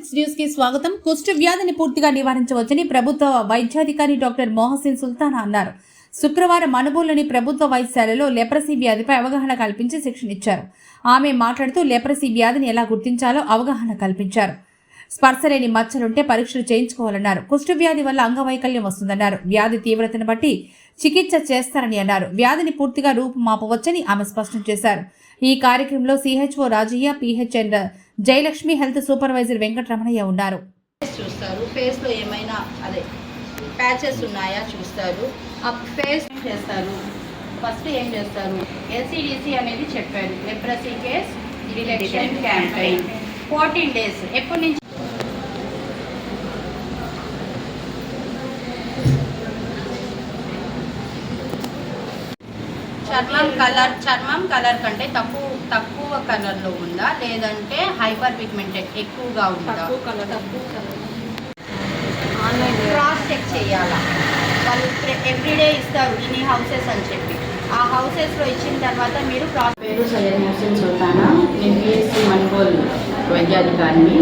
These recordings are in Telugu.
సిక్స్ న్యూస్కి స్వాగతం. కుష్ఠ వ్యాధిని పూర్తిగా నివారించవచ్చని ప్రభుత్వ వైద్యాధికారి డాక్టర్ మోహసిన్ సుల్తాన్ అన్నారు. శుక్రవారం మనుబోలులోని ప్రభుత్వ వైద్యశాలలో లెప్రసీ వ్యాధిపై అవగాహన కల్పించి శిక్షణ ఇచ్చారు ఆమె మాట్లాడుతూ లెప్రసీ వ్యాధిని ఎలా గుర్తించాలో అవగాహన కల్పించారు. స్పర్శ లేని మచ్చలుంటే పరీక్షలు చేయించుకోవాలన్నారు. కుష్ఠవ్యాధి వల్ల అంగవైకల్యం వస్తుందన్నారు. వ్యాధి తీవ్రతను బట్టి చికిత్స చేస్తారని అన్నారు. వ్యాధిని పూర్తిగా రూపుమాపవచ్చని ఆమె స్పష్టం చేశారు. ఈ కార్యక్రమంలో CHO Rajaiah PHN Jayalakshmi health supervisor Venkataramanaiah ఉన్నారు. ఫేస్ చూస్తారు. ఫేస్లో ఏమైనా అదే ప్యాచెస్ ఉన్నాయా చూస్తారు. ఆ ఫేస్ ఏం చేస్తారు? ఫస్ట్ ఏం చేస్తారు? ఎల్సిడిసి అనేది చెప్పారు. Leprosy case campaign fourteen days ఎప్పటి నుంచి చర్మం కలర్ చర్మం కలర్ కంటే తక్కువ తక్కువ కలర్లో ఉందా? లేదంటే హైపర్ పిగ్మెంటెడ్ ఎక్కువగా ఉందా? క్రాస్ చెక్ చేయాలా? వాళ్ళు ఎవ్రీడే ఇస్తారు ఇన్ని హౌసెస్ అని చెప్పి. ఆ హౌసెస్లో ఇచ్చిన తర్వాత మీరు క్రాస్ పేరు సయ్యద్ మొహసిన్ సుల్తానా. నేను పిఎస్సి మన్గోల్ వైద్యాధికారిని.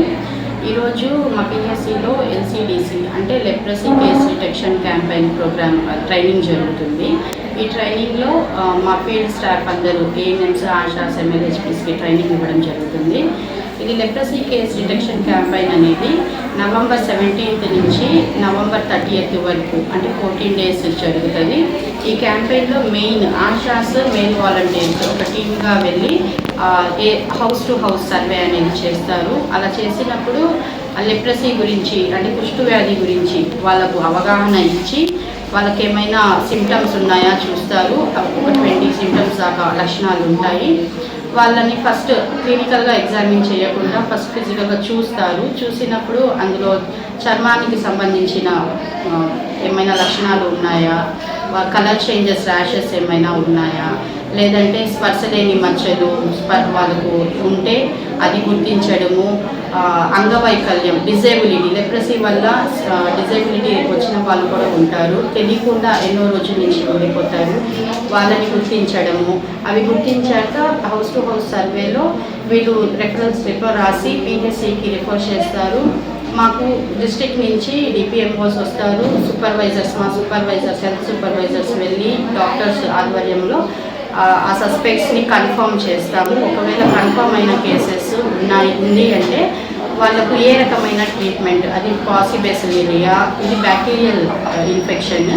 ఈరోజు మా పిఎస్సిలో ఎల్సిడిసి అంటే leprosy case detection campaign programme training జరుగుతుంది. ఈ ట్రైనింగ్లో uh, మా ఫీల్డ్ స్టాఫ్ అందరూ ఏఎన్ఎంస్ ఆశాస్ ఎమ్మెల్యేస్పీస్కి ట్రైనింగ్ ఇవ్వడం జరుగుతుంది. ఇది లెప్రసీ కేస్ డిటెక్షన్ క్యాంపెయిన్ అనేది నవంబర్ సెవెంటీన్త్ నుంచి నవంబర్ థర్టీయత్ వరకు అంటే ఫోర్టీన్ డేస్ జరుగుతుంది. ఈ క్యాంపెయిన్లో మెయిన్ ఆశాస్ మెయిన్ వాలంటీర్స్ ఒక టీమ్గా వెళ్ళి a house to house survey అనేది చేస్తారు. అలా చేసినప్పుడు లెప్రసీ గురించి అంటే కుష్టు వ్యాధి గురించి వాళ్ళకు అవగాహన ఇచ్చి వాళ్ళకి ఏమైనా సిమ్టమ్స్ ఉన్నాయా చూస్తారు. ఒక ట్వంటీ సిమ్టమ్స్ దాకా లక్షణాలు ఉంటాయి వాళ్ళని ఫస్ట్ క్లినికల్గా ఎగ్జామిన్ చేయకుండా ఫస్ట్ ఫిజికల్గా చూస్తారు. చూసినప్పుడు అందులో చర్మానికి సంబంధించిన ఏమైనా లక్షణాలు ఉన్నాయా? కలర్ చేంజెస్ ర్యాషెస్ ఏమైనా ఉన్నాయా? లేదంటే స్పర్శ లేని మచ్చలు వాళ్ళకు ఉంటే అది గుర్తించడము అంగవైకల్యం డిజేబిలిటీ లెప్రసీ వల్ల డిజేబిలిటీ వచ్చిన వాళ్ళు కూడా ఉంటారు. తెలియకుండా ఎన్నో రోజుల నుంచి ఉండిపోతారు. వాళ్ళని గుర్తించడము. అవి గుర్తించాక హౌస్ టు హౌస్ సర్వేలో వీళ్ళు రెఫరెన్స్ రిఫర్ రాసి పిహెచ్సికి రిఫర్ చేస్తారు. మాకు డిస్ట్రిక్ట్ నుంచి డిపిఎంఓస్ వస్తారు. సూపర్వైజర్స్ మా సూపర్వైజర్స్ హెల్త్ సూపర్వైజర్స్ వెళ్ళి డాక్టర్స్ ఆధ్వర్యంలో ఆ, సస్పెక్ట్స్ని కన్ఫర్మ్ చేస్తాము. ఒకవేళ కన్ఫర్మ్ అయిన కేసెస్ ఉన్నాయి ఉంది అంటే వాళ్ళకు ఏ రకమైన ట్రీట్మెంట్ అది పాసిబెసిలేరియా ఇది బ్యాక్టీరియల్ ఇన్ఫెక్షన్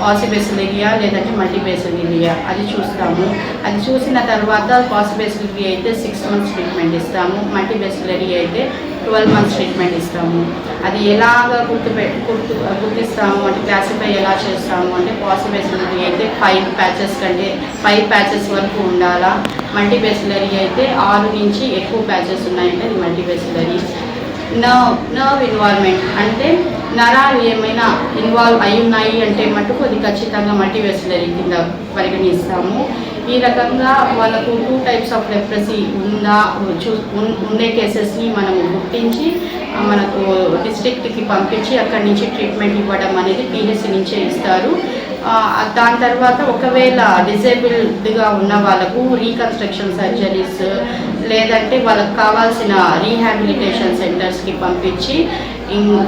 పాసిబెసిలేరియా లేదంటే మల్టీబెసిలేరియా అది చూస్తాము. అది చూసిన తర్వాత పాసిబెసిలేరియా అయితే సిక్స్ మంత్స్ ట్రీట్మెంట్ ఇస్తాము. మల్టీబెసిలరీ అయితే ట్వెల్వ్ మంత్స్ ట్రీట్మెంట్ ఇస్తాము. అది ఎలాగ గుర్తు గుర్తు గుర్తిస్తాము? అంటే క్లాసిఫై ఎలా చేస్తాము? అంటే పాసిబెసిలరీ అయితే ఫైవ్ ప్యాచెస్ కంటే ఫైవ్ ప్యాచెస్ వరకు ఉండాలా? మల్టీబెసిలరీ అయితే ఆరు నుంచి ఎక్కువ ప్యాచెస్ ఉన్నాయంటే అది మల్టీబెసిలరీ నర్వ్ నర్వ్ ఇన్వాల్వ్మెంట్ అంటే నరాలు ఏమైనా ఇన్వాల్వ్ అయి ఉన్నాయి అంటే మటుకు అది ఖచ్చితంగా మల్టీవెసిలరీ కింద పరిగణిస్తాము. ఈ రకంగా వాళ్ళకు టూ టైప్స్ ఆఫ్ లెప్రసీ ఉందా చూ ఉండే కేసెస్ని మనము గుర్తించి మనకు డిస్ట్రిక్ట్కి పంపించి అక్కడి నుంచి ట్రీట్మెంట్ ఇవ్వడం అనేది పిహెచ్సి నుంచే ఇస్తారు. దాని తర్వాత ఒకవేళ డిజేబుల్డ్గా ఉన్న వాళ్ళకు రీకన్స్ట్రక్షన్ సర్జరీస్ లేదంటే వాళ్ళకు కావాల్సిన రీహాబిలిటేషన్ సెంటర్స్కి పంపించి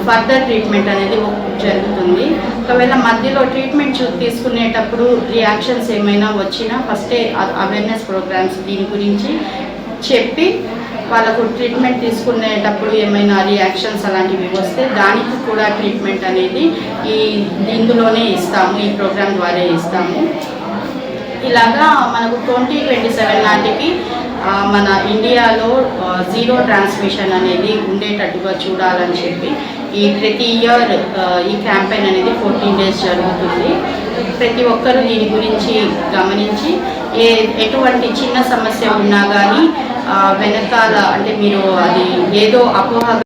ఫర్దర్ ట్రీట్మెంట్ అనేది జరుగుతుంది. ఒకవేళ మధ్యలో ట్రీట్మెంట్ చూ తీసుకునేటప్పుడు రియాక్షన్స్ ఏమైనా వచ్చినా ఫస్టే అవేర్నెస్ ప్రోగ్రామ్స్ దీని గురించి చెప్పి వాళ్ళకు ట్రీట్మెంట్ తీసుకునేటప్పుడు ఏమైనా రియాక్షన్స్ అలాంటివి వస్తే దానికి కూడా ట్రీట్మెంట్ అనేది ఈ ఇందులోనే ఇస్తాము ఈ ప్రోగ్రామ్ ద్వారా ఇస్తాము. ఇలాగా మనకు ట్వంటీ ట్వంటీ సెవెన్ నాటికి మన ఇండియాలో జీరో ట్రాన్స్మిషన్ అనేది ఉండేటట్టుగా చూడాలని చెప్పి ఈ ప్రతి ఇయర్ ఈ క్యాంపెయిన్ అనేది ఫోర్టీన్ డేస్ జరుగుతుంది. ప్రతి ఒక్కరూ దీని గురించి గమనించి ఏ ఎటువంటి చిన్న సమస్య ఉన్నా కానీ వెనకాల అంటే మీరు అది ఏదో అపోహ